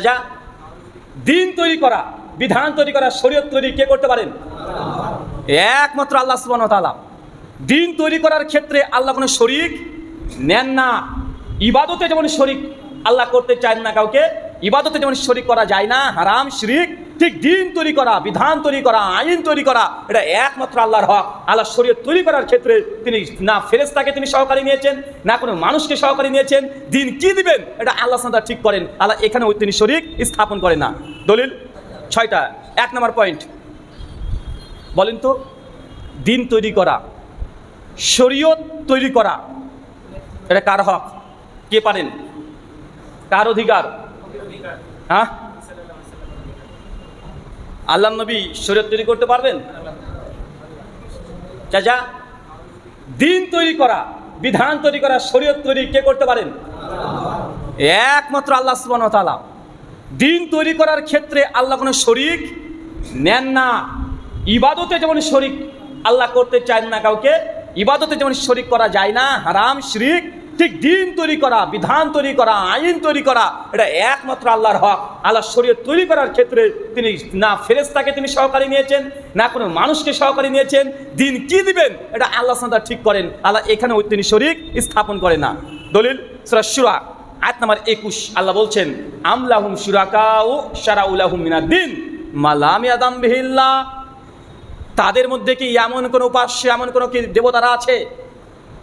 যা দিন তৈরি করা, বিধান তৈরি করা, শরীয়ত তৈরি কে করতে পারেন? একমাত্র আল্লাহ সুবহানাহু ওয়া তাআলা। দিন তৈরি করার ক্ষেত্রে আল্লাহ কোনো শরিক নেন না। ইবাদতে যেমন শরিক আল্লাহ করতে চান না কাউকে, ইবাদতে যেমন শরিক করা যায় না, হারাম, শিরিক ঠিক দিন তৈরি করা, বিধান তৈরি করা, আইন তৈরি করা, এটা একমাত্র আল্লাহর হক। আল্লাহ শরীয়ত তৈরি করার ক্ষেত্রে তিনি না ফেরেস্তাকে তিনি সহকারী নিয়েছেন, না কোনো মানুষকে সহকারী নিয়েছেন। দিন কি দিবেন, এটা আল্লাহ সাদা ঠিক করেন। আল্লাহ এখানে তিনি শরিক স্থাপন করেন না। দলিল ছয়টা, এক নম্বর পয়েন্ট। বলেন তো, দিন তৈরি করা, শরীয়ত তৈরি করা, এটা কার হক? কে পারেন? কার অধিকার? হ্যাঁ? আল্লাহ নবী শরীয়ত তৈরি করতে পারবেন? চাচা দিন তৈরি করা, বিধান তৈরি করা, শরীয়ত তৈরি কে করতে পারেন? একমাত্র আল্লাহ ওয়া দিন তৈরি করার ক্ষেত্রে আল্লাহ কোনো শরিক নেন না। ইবাদতে যেমন শরিক আল্লাহ করতে চান না কাউকে, ইবাদতে যেমন শরিক করা যায় না, হারাম, শিরিক ঠিক দিন তৈরি করা, বিধান তৈরি করা, আইন তৈরি করা, এটা একমাত্র আল্লাহর হক। আল্লাহ শরীর তৈরি করার ক্ষেত্রে তিনি না ফেরেস্তাকে তিনি সহকারী নিয়েছেন, না কোনো মানুষকে সহকারী নিয়েছেন। দিন কি দিবেন, এটা আল্লাহ সাদা ঠিক করেন। আল্লাহ এখানে ওই তিনি শরিক স্থাপন করে না। দলিল সুরা সুরা আয়াত নাম্বার একুশ, আল্লাহ বলছেন আমলাহুম সুরাকাউ শারাউলাহুম মিনাদ্দিন মালাম ইয়াদাম বিহিল্লাহ তাদের মধ্যে কি এমন কোনো উপাস্য, এমন কোনো কি দেবতারা আছে?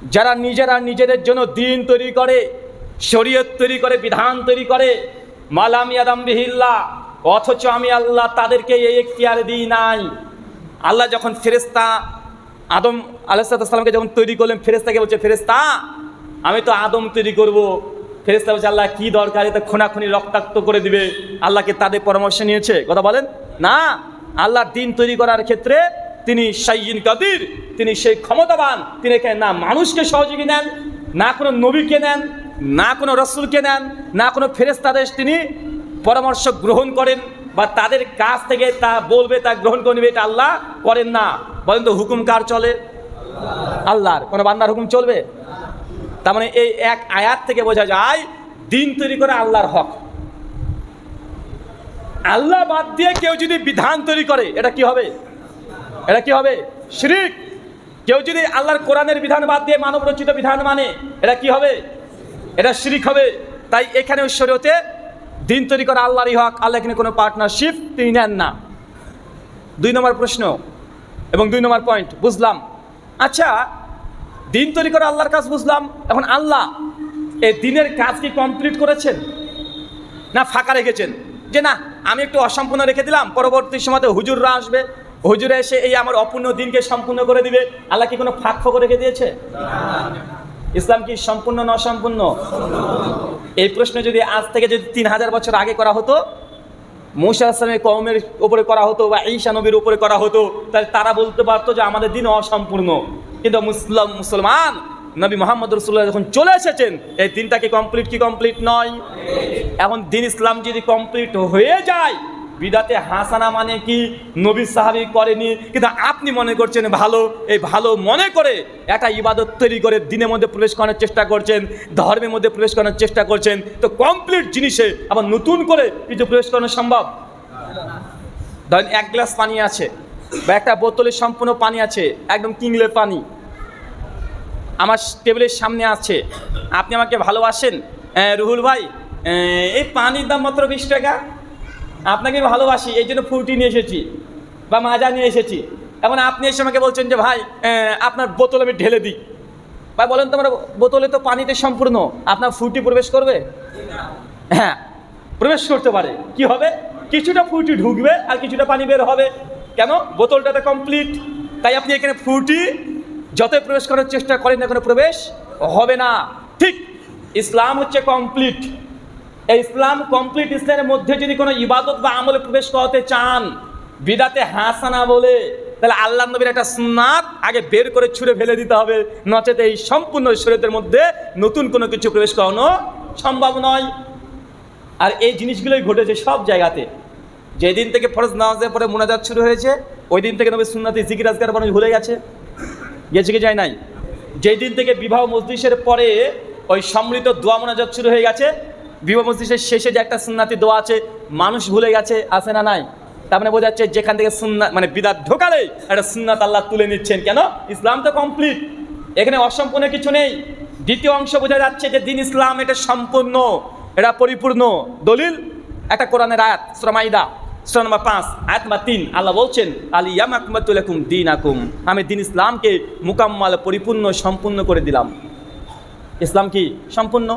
যারা নিজেরা নিজেদের জন্য দিন তৈরি করে, শরীয়ত তৈরি করে, বিধান তৈরি করে, মালাম ইয়াদাম বিহিল্লা, অথচ আমি আল্লাহ তাদেরকে এই এখতিয়ার দিই নাই। আল্লাহ যখন ফেরেস্তা আদম আলাইসালামকে যখন তৈরি করলেন ফেরেস্তাকে বলছে ফেরেস্তা আমি তো আদম তৈরি করব। ফেরেস্তা বলছে, আল্লাহ, কী দরকার? এতে খোনাখুনি রক্তাক্ত করে দিবে। আল্লাহকে তাদের পরামর্শ নিয়েছে। কথা বলেন? না, আল্লাহ দিন তৈরি করার ক্ষেত্রে তিনি সাইয়িন কাদির, তিনি সেই ক্ষমতাবান, তিনি না মানুষকে সহযোগী নেন, না কোনো নবীকে নেন, না কোনো রসুলকে নেন, না কোনো ফেরেস্তাদের তিনি পরামর্শ গ্রহণ করেন বা তাদের কাছ থেকে তা বলবে, তা গ্রহণ করে নেবে, এটা আল্লাহ করেন না। বলেন তো হুকুম কার চলে? আল্লাহর। কোনো বান্দার হুকুম চলবে? তার মানে এই এক আয়াত থেকে বোঝা যায়, দিন তৈরি করে আল্লাহর হক। আল্লাহ বাদ দিয়ে কেউ যদি বিধান তৈরি করে, এটা কি হবে? এটা কি হবে? শিরিক? কেউ যদি আল্লাহর কোরআনের বিধান বাদ দিয়ে মানব রচিত বিধান মানে এটা কি হবে? এটা শিরিক হবে। তাই এখানে শরীয়তে দিন তৈরি করা আল্লাহরই হক, আল্লাহ এখানে কোনো পার্টনারশিপ তিনি নেন না। দুই নম্বর প্রশ্ন এবং দুই নম্বর পয়েন্ট বুঝলাম। আচ্ছা দিন তৈরি করা আল্লাহর কাজ বুঝলাম, এখন আল্লাহ এই দিনের কাজ কি কমপ্লিট করেছেন? না ফাঁকা রেখেছেন? যে না, আমি একটু অসম্পূর্ণ রেখে দিলাম, পরবর্তী সময়তে হুজুররা আসবে হুজুরে এসে এই আমার অপূর্ণ দিনকে সম্পূর্ণ করে দিবে। আল্লাহ কি কোনো ফাঁক ফোক রেখে দিয়েছে? ইসলাম কি সম্পূর্ণ না অসম্পূর্ণ? এই প্রশ্ন যদি আজ থেকে যদি তিন হাজার বছর আগে করা হতো, মৌসা কমের উপরে করা হতো বা ঈশা নবীর উপরে করা হতো, তাহলে তারা বলতে পারতো যে আমাদের দিন অসম্পূর্ণ। কিন্তু মুসলাম, মুসলমান, নবী মোহাম্মদ রসুল্লাহ যখন চলে এসেছেন, এই দিনটা কি কমপ্লিট কি কমপ্লিট নয়? এখন দিন ইসলাম যদি কমপ্লিট হয়ে যায় বিদাতে হাসানা মানে কি? নবী সাহাবি করেনি। কিন্তু আপনি মনে করছেন ভালো? এই ভালো মনে করে একটা ইবাদত তৈরি করে দিনের মধ্যে প্রবেশ করার চেষ্টা করছেন, ধর্মের মধ্যে প্রবেশ করার চেষ্টা করছেন, তো কমপ্লিট জিনিসে আবার নতুন করে কিছু প্রবেশ করানো সম্ভব? ধরেন এক গ্লাস পানি আছে বা একটা বোতলে সম্পূর্ণ পানি আছে, একদম কিংলের পানি। আমার টেবিলের সামনে আছে। আপনি আমাকে ভালোবাসেন? রুহুল ভাই এই পানির দাম মাত্র বিশ টাকা? আপনাকে ভালোবাসি এই জন্য ফুটি নিয়ে এসেছি বা মাজা নিয়ে এসেছি। এখন আপনি এসে আমাকে বলছেন যে, ভাই আপনার বোতল আমি ঢেলে দিই। ভাই, বলেন তো, আমার বোতলে তো পানিতে সম্পূর্ণ। আপনার ফুটি প্রবেশ করবে? হ্যাঁ প্রবেশ করতে পারে। কি হবে? কিছুটা ফুটি ঢুকবে আর কিছুটা পানি বের হবে। কেন? বোতলটা তো কমপ্লিট তাই আপনি এখানে ফুটি যতই প্রবেশ করার চেষ্টা করেন না কোনো, প্রবেশ হবে না। ঠিক, ইসলাম হচ্ছে কমপ্লিট ইসলাম কমপ্লিট ইসলামের মধ্যে যদি কোনো ইবাদত বা আমলে প্রবেশ করাতে চান, বিদাতে হাসানা বলে, তাহলে আল্লাহ নবীর একটা সুন্নাত আগে বের করে ছুঁড়ে ফেলে দিতে হবে। নচেত এই সম্পূর্ণ শরীরের মধ্যে নতুন কোনো কিছু প্রবেশ করানো সম্ভব নয়। আর এই জিনিসগুলোই ঘটেছে সব জায়গাতে। যেদিন থেকে ফরজ নামাজের পরে মোনাজাত শুরু হয়েছে ওই দিন থেকে নবী সুন্নাতি জিকির, আজকার মানুষ ভুলে গেছে। গেছে কি যায় নাই? যেই দিন থেকে বিবাহ মজলিসের পরে ওই সম্মিলিত দোয়া মোনাজাত শুরু হয়ে গেছে বিবাহ মসজিদের শেষে যে একটা সুন্নাতি দোয়া আছে, মানুষ ভুলে গেছে, আছে না নাই? তার মানে বোঝা যাচ্ছে যেখান থেকে সুন্না মানে বিদাত ঢোকালে একটা সুন্নাত আল্লাহ তুলে নিচ্ছেন। কেন? ইসলাম তো কমপ্লিট এখানে অসম্পূর্ণ কিছু নেই। দ্বিতীয় অংশ বোঝা যাচ্ছে যে দিন ইসলাম এটা সম্পূর্ণ, এটা পরিপূর্ণ। দলিল, একটা কোরআনের আয়াত শ্রমাইদা সুরা নম্বর পাঁচ, আয়াত নম্বর তিন। আল্লাহ বলছেন, আলী ইয়াম আকমাতুলাকুম দিন আকুম আমি দিন ইসলামকে মুকাম্মাল, পরিপূর্ণ, সম্পূর্ণ করে দিলাম। ইসলাম কি সম্পূর্ণ?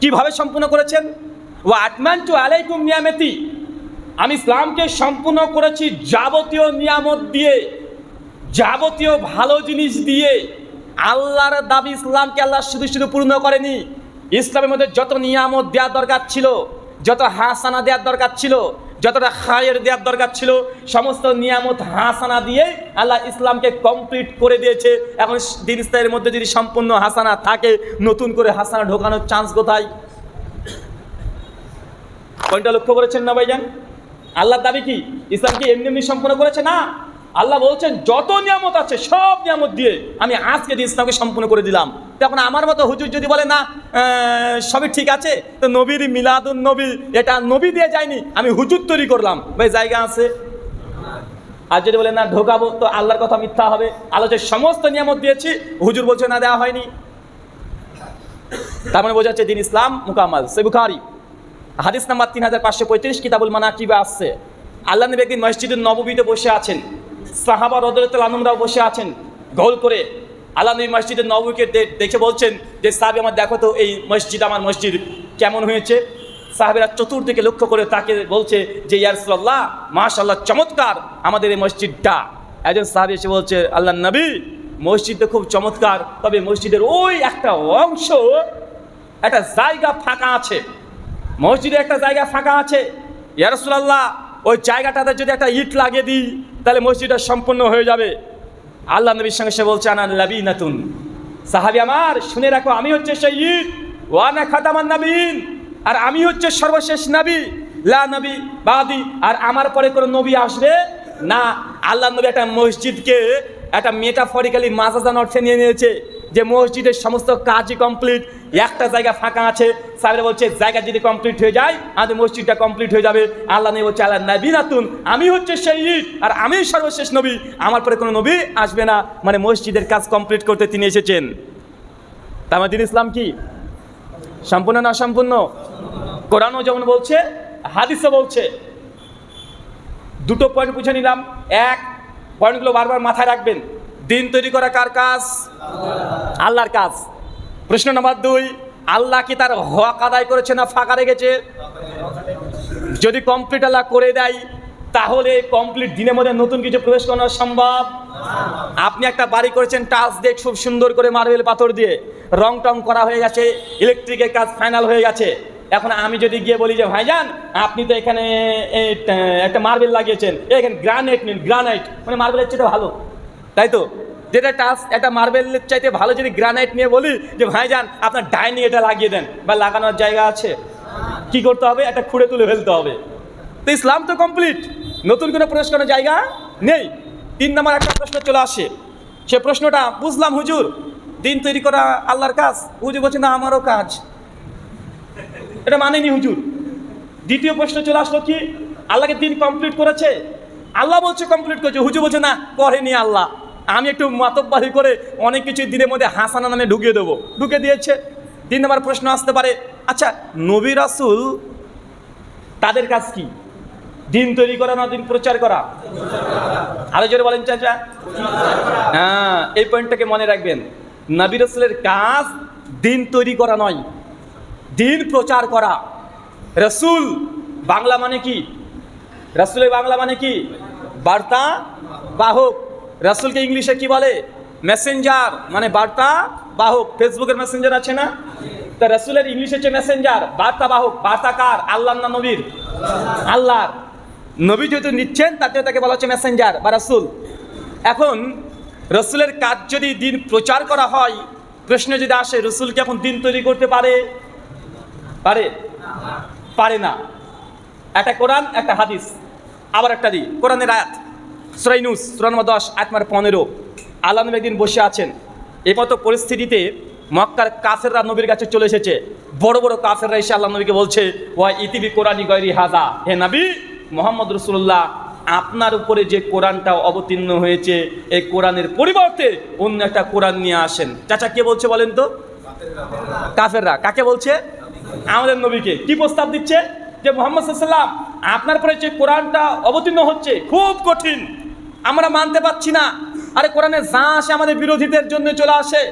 কীভাবে সম্পূর্ণ করেছেন? ও আটমান টু আলাইকুম নিয়ামেতি। আমি ইসলামকে সম্পূর্ণ করেছি যাবতীয় নিয়ামত দিয়ে, যাবতীয় ভালো জিনিস দিয়ে। আল্লাহর দাবি ইসলামকে আল্লাহ শুধু শুধু পূর্ণ করেনি। ইসলামের মধ্যে যত নিয়ামত দেওয়ার দরকার ছিল, যত হাসানা দেওয়ার দরকার ছিল যতটা খায়ের দেওয়ার দরকার ছিল, সমস্ত নিয়ামত হাসানা দিয়ে আল্লাহ ইসলামকে কমপ্লিট করে দিয়েছে। এখন দিন ইসলামের মধ্যে যদি সম্পূর্ণ হাসানা থাকে, নতুন করে হাসানা ঢোকানোর চান্স কোথায়? পয়েন্টটা লক্ষ্য করেছেন না ভাইজান? আল্লাহর দাবি কি? ইসলাম কি এমনি এমনি সম্পূর্ণ করেছে? না। আল্লাহ বলছেন, যত নিয়ামত আছে, সব নিয়ামত দিয়ে আমি আজকে দিন ইসলামকে সম্পূর্ণ করে দিলাম। তখন আমার মতো হুজুর যদি বলে, না সবই ঠিক আছে, তো নবীর মিলাদুন নবী, এটা নবী দিয়ে যায়নি, আমি হুজুর তৈরি করলাম। ভাই, জায়গা আছে? আর যদি বলে, না, ঢোকাবো, তো আল্লাহর কথা মিথ্যা হবে। আল্লাহ যে সমস্ত নিয়ামত দিয়েছি, হুজুর বলছে, না দেওয়া হয়নি। তার মানে বোঝা যাচ্ছে দিন ইসলাম মুকাম্মাল। সে বুখারি, হাদিস নাম্বার তিন হাজার পাঁচশো পঁয়ত্রিশ কিতাবুল মানাকিবে আসছে আল্লাহ নবী একদিন মসজিদুল নববীতে বসে আছেন। সাহাবা রদরতুল আনমরাও বসে আছেন, গোল করে। নবী মসজিদের নবীকে দেখে বলছেন যে, সাহাবি আমার দেখো তো এই মসজিদ, আমার মসজিদ কেমন হয়েছে? সাহাবেরা চতুর্দিকে লক্ষ্য করে তাকে বলছে যে ইয়ারসুল্লাহ মাশাল্লাহ চমৎকার আমাদের এই মসজিদটা। একজন সাহাবি এসে বলছে, আল্লাহ নবী মসজিদটা খুব চমৎকার, তবে মসজিদের ওই একটা অংশ, একটা জায়গা ফাঁকা আছে। মসজিদে একটা জায়গা ফাঁকা আছে। ইয়ারসুল্লাহ ওই জায়গাটাতে যদি একটা ইট লাগিয়ে দিই তাহলে মসজিদটা সম্পূর্ণ হয়ে যাবে। আল্লাহ নবীর সঙ্গে সে বলছে, আনা লাবি নাতুন সাহাবি আমার, শুনে রাখো, আমি হচ্ছে সেই ঈদ ওয়ানা খাতামান নাবিন আর আমি হচ্ছে সর্বশেষ নবী। লা নবী বাদি। আর আমার পরে কোনো নবী আসবে না। আল্লাহ নবী একটা মসজিদকে, একটা মেটাফরিক্যালি মাজাজান অর্থে নিয়ে নিয়েছে। যে মসজিদের সমস্ত কাজই কমপ্লিট একটা জায়গা ফাঁকা আছে, সাহেবরা বলছে, জায়গা যদি কমপ্লিট হয়ে যায়, আমাদের মসজিদটা কমপ্লিট হয়ে যাবে। আল্লাহ নেই বলছে আল্লাহ নবী নাতুন, আমি হচ্ছে সেই ইট আর আমি সর্বশেষ নবী। আমার পরে কোনো নবী আসবে না মানে মসজিদের কাজ কমপ্লিট করতে তিনি এসেছেন। তার মানে ইসলাম কি? সম্পূর্ণ না সম্পূর্ণ কোরআনও যেমন বলছে, হাদিসও বলছে। দুটো পয়েন্ট বুঝে নিলাম। এক পয়েন্টগুলো বারবার মাথায় রাখবেন। দিন তৈরি করা কার কাজ? আল্লাহর কাজ। প্রশ্ন নম্বর দুই, আল্লাহ কি তার হক আদায় করেছে না ফাঁকা রেখেছে? যদি কমপ্লিট আল্লাহ করে দেয়, তাহলে কমপ্লিট দিনের মধ্যে নতুন কিছু প্রবেশ করানো সম্ভব? আপনি একটা বাড়ি করেছেন, টাচ দিয়ে খুব সুন্দর করে মার্বেল পাথর দিয়ে রং টং করা হয়ে গেছে ইলেকট্রিকের কাজ ফাইনাল হয়ে গেছে। এখন আমি যদি গিয়ে বলি যে, ভাইজান, আপনি তো এখানে একটা মার্বেল লাগিয়েছেন। এখানে গ্রানাইট নিন গ্রানাইট মানে মার্বেলের চেয়ে ভালো। তাই তো? যেটা টাচ একটা মার্বেলের চাইতে ভালো যদি গ্রানাইট নিয়ে বলি, যে ভাই যান, আপনার ডাইনিং এটা লাগিয়ে দেন, বা লাগানোর জায়গা আছে। কি করতে হবে? একটা খুঁড়ে তুলে ফেলতে হবে। তো ইসলাম তো কমপ্লিট নতুন কোনো প্রশ্ন করার জায়গা নেই। তিন নম্বর একটা প্রশ্ন চলে আসে। সে প্রশ্নটা, বুঝলাম হুজুর, দিন তৈরি করা আল্লাহর কাজ, হুজুর বলছে, না, আমারও কাজ। এটা মানেনি হুজুর। দ্বিতীয় প্রশ্ন চলে আসলো কি? আল্লাহকে দিন কমপ্লিট করেছে? আল্লাহ বলছে কমপ্লিট করেছে। হুজুর বলছে, না, করেনি আল্লাহ। আমি একটু মাতব্বাহি করে অনেক কিছু দিনের মধ্যে হাসানা নামে ঢুকিয়ে দেবো। ঢুকে দিয়েছে। তিন নম্বর প্রশ্ন আসতে পারে আচ্ছা নবী রাসুল তাদের কাজ কি? দিন তৈরি করা না দিন প্রচার করা? আরও জোরে বলেন চাচা। হ্যাঁ এই পয়েন্টটাকে মনে রাখবেন। নবী রসুলের কাজ দিন তৈরি করা নয়, দিন প্রচার করা। রসুল বাংলা মানে কি? রসুলের বাংলা মানে কি? বার্তা বাহক। রসুলকে ইংলিশে কি বলে? মেসেঞ্জার মানে বার্তা বাহক। ফেসবুকের মেসেঞ্জার আছে না? তা রসুলের ইংলিশ হচ্ছে মেসেঞ্জার বার্তা বাহক। বার্তা কার? আল্লাহ না নবীর? আল্লাহর। নবী যেহেতু নিচ্ছেন তাতে তাকে বলা হচ্ছে মেসেঞ্জার বা রাসুল। এখন রসুলের কাজ যদি দিন প্রচার করা হয়, প্রশ্ন যদি আসে, রসুল কি এখন দিন তৈরি করতে পারে? পারে? পারে না। একটা কোরআন, একটা হাদিস। আবার একটা দিই কোরআনের আয়াত। সুরাই নিউজ দশ আয়াত নম্বর পনেরো। আল্লাহ নবী একদিন বসে আছেন। মতো পরিস্থিতিতে মক্কার কাফেররা নবীর কাছে চলে এসেছে। বড় বড় কাফেররা এসে আল্লাহ নবীকে বলছে, ওয়া ইতিবি কোরআনি গয়রি হাজা হে নবী, মোহাম্মদ রসুল্লাহ আপনার উপরে যে কোরআনটা অবতীর্ণ হয়েছে, এই কোরআনের পরিবর্তে অন্য একটা কোরআন নিয়ে আসেন। চাচা, কে বলছে বলেন তো? কাফেররা। কাকে বলছে? আমাদের নবীকে। কি প্রস্তাব দিচ্ছে? যে মোহাম্মদ সাল্লাম আপনার পরে যে কোরআনটা অবতীর্ণ হচ্ছে, খুব কঠিন। আমরা মানতে পারছি না। আরে কোরআনে যা আসে আমাদের বিরোধীদের জন্য চলে আসে।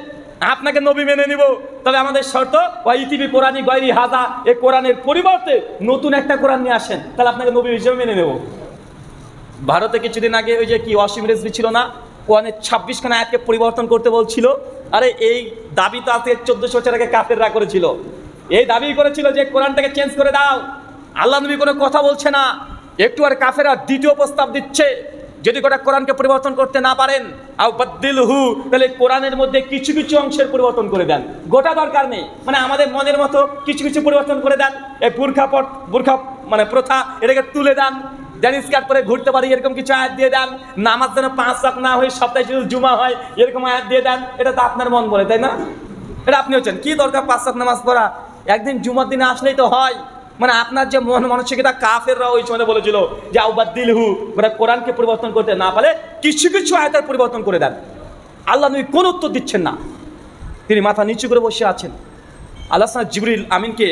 আপনাকে নবী মেনে নিব। তবে আমাদের শর্ত ইতিবি কোরআনই গয়রি হাজা এ কোরআনের পরিবর্তে নতুন একটা কোরআন নিয়ে আসেন। তাহলে আপনাকে নবী হিসেবে মেনে নেব। ভারতে কিছুদিন আগে ওই যে কি অসীম রেজবি ছিল না, কোরআনের ছাব্বিশ খানা আয়াতকে পরিবর্তন করতে বলছিল। আরে এই দাবি তো আজকে চোদ্দশো বছর আগে কাফেররা করেছিল। এই দাবি করেছিল যে কোরআনটাকে চেঞ্জ করে দাও। আল্লাহ নবী কোনো কথা বলছে না। একটু আর কাফেরা দ্বিতীয় প্রস্তাব দিচ্ছে। যদি গোটা কোরআনকে পরিবর্তন করতে না পারেন, আও বাদ্দিল হু তাহলে কোরআনের মধ্যে কিছু কিছু অংশের পরিবর্তন করে দেন। গোটা দরকার নেই। মানে আমাদের মনের মতো কিছু কিছু পরিবর্তন করে দেন। এই বুর্খা পট, বুর্খা মানে প্রথা, এটাকে তুলে দেন। ড্যানিস কাট করে ঘুরতে পারি, এরকম কিছু আয়াত দিয়ে দেন। নামাজ যেন পাঁচ লাখ না হয়ে, সপ্তাহে শুধু জুমা হয়, এরকম আয়াত দিয়ে দেন। এটা তো আপনার মন বলে, তাই না? এটা আপনি হচ্ছেন। কি দরকার পাঁচ লাখ নামাজ পড়া? একদিন জুমার দিনে আসলেই তো হয়। মানে আপনার যে মন মানসিকতা কাফেররা ওই সময় বলেছিল যে আউবাদ্দিল হু মানে কোরআনকে পরিবর্তন করতে না পারে কিছু কিছু আয়তার পরিবর্তন করে দেন। আল্লাহ নবী কোনো উত্তর দিচ্ছেন না। তিনি মাথা নিচু করে বসে আছেন। আল্লাহ সাল্লাহ জিবরিল আমিনকে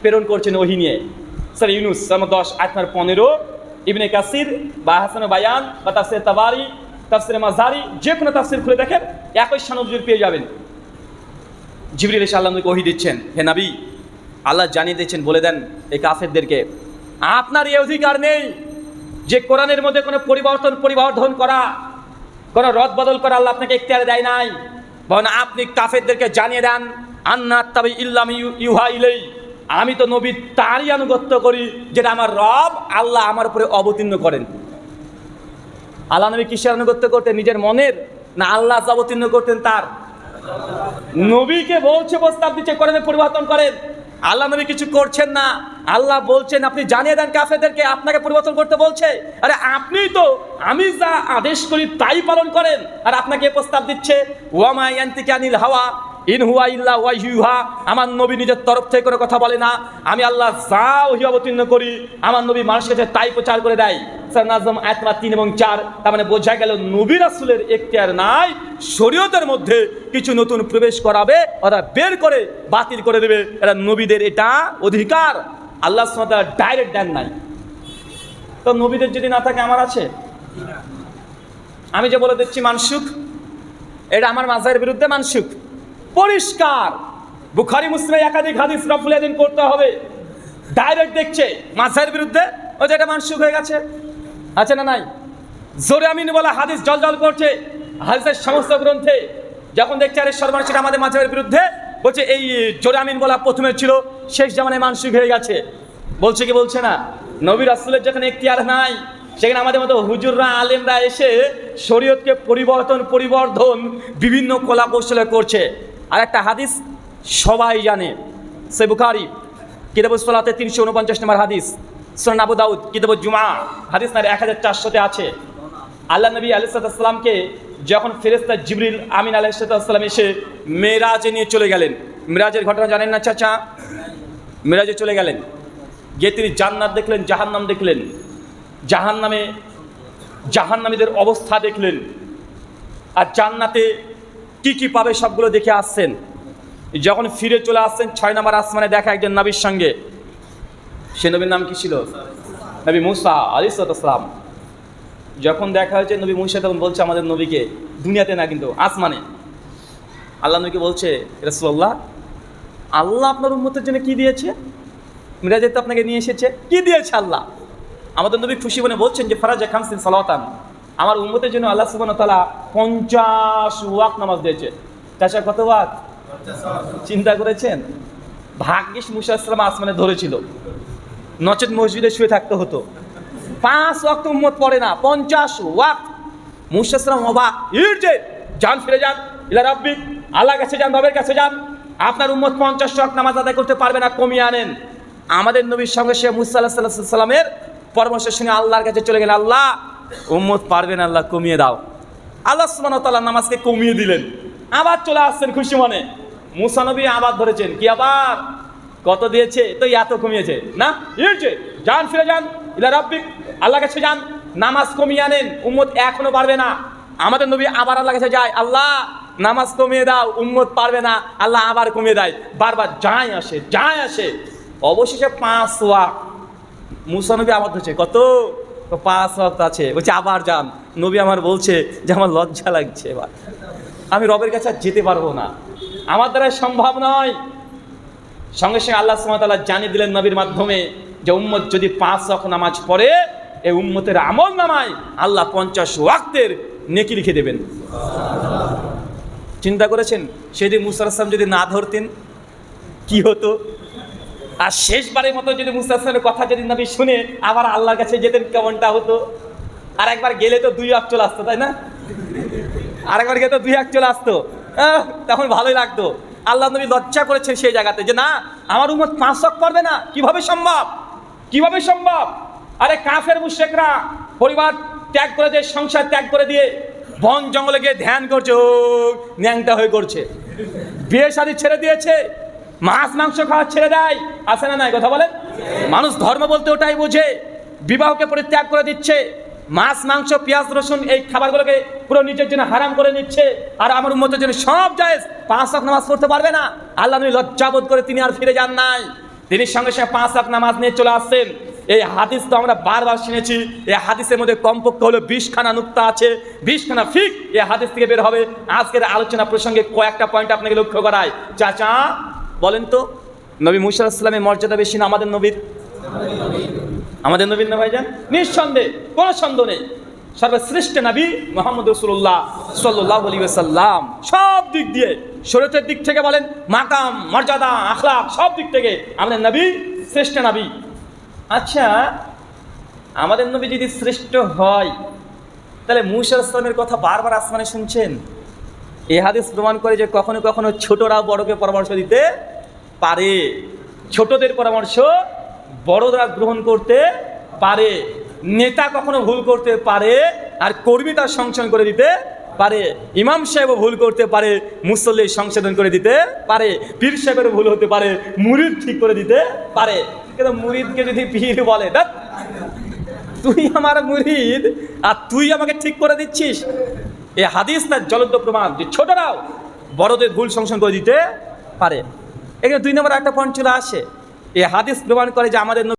প্রেরণ করছেন ওহি নিয়ে। স্যার ইউনুস দশ আটমার পনেরো। ইবনে কাসির বা হাসান বায়ান বা তাফসির তাবারি, তাফসির মাজারি, যে কোনো তাফসির খুলে দেখেন, একই সানজুর পেয়ে যাবেন। জিবরিল এসে আল্লাহ নবীকে ওহি দিচ্ছেন, হে নাবি আল্লাহ জানিয়ে দিয়েছেন, বলে দেন এই কাফেরদেরকে, আপনার এই অধিকার নেই যে কোরআনের মধ্যে কোনো পরিবর্তন, পরিবর্ধন করা, কোনো রদ বদল করা আল্লাহ আপনাকে ইখতিয়ার দেয় নাই। বরং আপনি কাফেরদেরকে জানিয়ে দেন, আন্না তবে ইল্লাম ইউ- ইউহা ইলেই আমি তো নবী তারই আনুগত্য করি, যেটা আমার রব আল্লাহ আমার উপরে অবতীর্ণ করেন। আল্লাহ নবী কিসের আনুগত্য করতেন, নিজের মনের, না আল্লাহ অবতীর্ণ করতেন তার? নবীকে বলছে, প্রস্তাব দিচ্ছে, কোরআনে পরিবর্তন করেন। আল্লাহ নবী কিছু করছেন না। আল্লাহ বলছেন, আপনি জানিয়ে দেন কাফেদেরকে আপনাকে পরিবর্তন করতে বলছে। আরে আপনি তো, আমি যা আদেশ করি তাই পালন করেন। আর আপনাকে প্রস্তাব দিচ্ছে, ওয়ামা ইয়ান্তিকে আনিল হাওয়া। ইন হুয়া ইল্লা ওয়াইহুহা আমার নবী নিজের তরফ থেকে কোনো কথা বলে না। আমি আল্লাহ যা ওহি অবতীর্ণ করি, আমার নবী মানুষের কাছে তাই প্রচার করে দেয়। স্যার নাজম আয়াতমা তিন এবং চার, তার মানে বোঝা গেল নবী রাসুলের এখতিয়ার নাই, শরীয়তের মধ্যে কিছু নতুন প্রবেশ করাবে, ওরা বের করে, বাতিল করে দেবে। এরা নবীদের এটা অধিকার। আল্লাহ সুমাতা ডাইরেক্ট দেন নাই। তো নবীদের যদি না থাকে, আমার আছে? আমি যে বলে দিচ্ছি মানসুক এটা আমার মাঝের বিরুদ্ধে মানসুক পরিষ্কার। বুখারি, মুসলিম একাধিক হাদিস রফুল করতে হবে। ডাইরেক্ট দেখছে। মাঝের বিরুদ্ধে ও যে এটা মানসুক হয়ে গেছে। আছে না নাই? জোরে আমিন বলা হাদিস জল জল করছে। হাদিসের সমস্ত গ্রন্থে যখন দেখছে, আরে সর্বনাশ এটা আমাদের মাঝের বিরুদ্ধে, বলছে, এই জোরে আমিন বলা প্রথমে ছিল, শেষ জামানায় মানসিক হয়ে গেছে। বলছে কি বলছে না? নবী রাসুলের যখন এখতিয়ার নাই, সেখানে আমাদের মতো হুজুররা, আলেমরা এসে শরীয়তকে পরিবর্তন, পরিবর্ধন বিভিন্ন কলা কৌশলে করছে। আর একটা হাদিস সবাই জানে। সে বুখারি কিতাবুল সোলাতে তিনশো উনপঞ্চাশ নম্বর হাদিস, সোনান আবু দাউদ কিতাবুল জুমা, হাদিস নার এক হাজার চারশোতে আছে। আল্লাহ নবী আলিসাল্লামকে যখন ফেরেস্তা জিবরিল আমিন আলাইসাল্লাম এসে মেরাজে নিয়ে চলে গেলেন। মেরাজের ঘটনা জানেন না চাচা? মেরাজে চলে গেলেন। গিয়ে তিনি জান্নাত দেখলেন, জাহান্নাম দেখলেন। জাহান্নামে জাহান্নামীদের অবস্থা দেখলেন। আর জান্নাতে কি কি পাবে সবগুলো দেখে আসছেন। যখন ফিরে চলে আসছেন, ছয় নম্বর আসমানে দেখা একজন নবীর সঙ্গে। সে নবীর নাম কি ছিল? নবী মুসা আলিসালাম যখন দেখা হয়েছে, নবী মুসা তখন বলছে আমাদের নবীকে, দুনিয়াতে না কিন্তু, আসমানে। আল্লাহ নবীকে বলছে রসুল্লাহ আল্লাহ আপনার উন্মতের জন্য কি দিয়েছে? মিরাজে তো আপনাকে নিয়ে এসেছে। কি দিয়েছে আল্লাহ? আমাদের নবী খুশি মনে বলছেন যে, ফারাজা খামসিন সালাতান। আমার উন্মতের জন্য আল্লাহ সুবান তালা পঞ্চাশ ওয়াক নামাজ দিয়েছে। চাষা কত ওয়াক চিন্তা করেছেন? ভাগ্যিস মুসা আসমানে ধরেছিল। নচেত মসজিদে শুয়ে থাকতে হতো। পাঁচ ওয়াক্ত উম্মত পড়ে না, পঞ্চাশ ওয়াক মুসা অবাক, ইর যে, যান, ফিরে যান, ইলা রাব্বি আল্লাহ কাছে যান বাবের কাছে যান। আপনার উম্মত পঞ্চাশ ওয়াক্ত নামাজ আদায় করতে পারবে না, কমিয়ে আনেন। আমাদের নবীর সঙ্গে সে মুসা আল্লাহ সাল্লাহ সাল্লামের পরামর্শের সঙ্গে আল্লাহর কাছে চলে গেলেন, আল্লাহ উম্মত পারবে না, আল্লাহ কমিয়ে দাও। আল্লাহ ওয়া নামাজকে কমিয়ে দিলেন। আবার চলে আসছেন খুশি মনে। মুসানবী আবার ধরেছেন, কি আবার? কত দিয়েছে? তো এত কমিয়েছে। না ইয়েছে যান, ফিরে যান, ইলা রাব্বিক আল্লাহ কাছে যান, নামাজ কমিয়ে আনেন, উম্মত এখনও পারবে না। আমাদের নবী আবার আল্লাহ কাছে যায়, আল্লাহ, নামাজ কমিয়ে দাও, উম্মত পারবে না। আল্লাহ আবার কমিয়ে দেয়, বারবার যায় আসে যায় আসে। অবশেষে পাঁচ ওয়াক মুসানবী আবার ধরছে, কত? পাঁচ ওয়াক্ত আছে। বলছে, আবার যান। নবী আমার বলছে যে, আমার লজ্জা লাগছে এবার। আমি রবের কাছে আর যেতে পারব না। আমার দ্বারা সম্ভব নয়। সঙ্গে সঙ্গে আল্লাহ সুমতাল্লাহ জানিয়ে দিলেন নবীর মাধ্যমে যে, উম্মত যদি পাঁচ ওয়াক্ত নামাজ পড়ে, এই উম্মতের আমল নামায় আল্লাহ পঞ্চাশ ওয়াক্তের নেকি লিখে দেবেন। চিন্তা করেছেন? সেদিন মুসার যদি না ধরতেন, কি হতো? আর শেষবারের মতো যদি মুসা কথা যদি নবী শুনে আবার আল্লাহর কাছে যেতেন কেমনটা হতো? আর একবার গেলে তো দুই আক চলে আসতো, তাই না? আর একবার গেলে তো দুই এক চলে আসতো তখন ভালোই লাগতো। আল্লাহ নবী লজ্জা করেছেন সেই জায়গাতে যে, না, আমার উম্মত পাঁচ শখ করবে না। কীভাবে সম্ভব? কীভাবে সম্ভব? আরে কাফের মুশেকরা পরিবার ত্যাগ করে দিয়ে, সংসার ত্যাগ করে দিয়ে, বন জঙ্গলে গিয়ে ধ্যান করছে ও ন্যাংটা হয়ে করছে বিয়ে শাদী ছেড়ে দিয়েছে। মাছ মাংস খাওয়া ছেড়ে দেয়। আছে না নাই? কথা বলেন? মানুষ ধর্ম বলতে ওটাই বোঝে। বিবাহকে পরিত্যাগ করে দিচ্ছে। মাছ, মাংস, পেঁয়াজ, রসুন এই খাবারগুলোকে পুরো নিজের জন্য হারাম করে নিচ্ছে। আর আমার উন্মতের জন্য সব যায় পাঁচ লাখ নামাজ পড়তে পারবে না। আল্লাহ নবী লজ্জাবোধ করে তিনি আর ফিরে যান নাই। তিনি সঙ্গে সঙ্গে পাঁচ লাখ নামাজ নিয়ে চলে আসছেন। এই হাদিস তো আমরা বারবার শুনেছি। এই হাদিসের মধ্যে কমপক্ষে হলো বিশখানা নুক্তা আছে। বিশখানা ফিক। এই হাদিস থেকে বের হবে। আজকের আলোচনা প্রসঙ্গে কয়েকটা পয়েন্ট আপনাকে লক্ষ্য করায় চাচা বলেন তো, নবী মুসা ইসলামের মর্যাদা বেশি না আমাদের নবীর? আমাদের নবীন না ভাইজান? নিঃসন্দেহে, কোনো সন্দেহ নেই। সর্বশ্রেষ্ঠ নবী মোহাম্মদ রসুল্লাহ সাল্লাম সব দিক দিয়ে, শরীয়তের দিক থেকে বলেন, মাকাম, মর্যাদা, আখলাক, সব দিক থেকে আমাদের নবী শ্রেষ্ঠ নবী। আচ্ছা আমাদের নবী যদি শ্রেষ্ঠ হয়, তাহলে মুসা ইসলামের কথা বারবার আসমানে শুনছেন? এ হাদিস প্রমাণ করে যে কখনো কখনো ছোটরা বড়কে পরামর্শ দিতে পারে। ছোটদের পরামর্শ, বড়রা গ্রহণ করতে পারে। নেতা কখনো ভুল করতে পারে আর কর্মী তার সংশোধন করে দিতে পারে। ইমাম সাহেবও ভুল করতে পারে মুসল্লি সংশোধন করে দিতে পারে। পীর সাহেবেরও ভুল হতে পারে, মুরিদ ঠিক করে দিতে পারে। কিন্তু মুরিদকে যদি পীর বলে, দেখ, তুই আমার মুরিদ আর তুই আমাকে ঠিক করে দিচ্ছিস। এ হাদিস তার জলদ্দ প্রমাণ যে ছোটরাও বড়দের ভুল সংশোধন করে দিতে পারে। এখানে দুই নম্বর একটা পয়েন্ট চলে আসে। এই হাদিস প্রমাণ করে যে আমাদের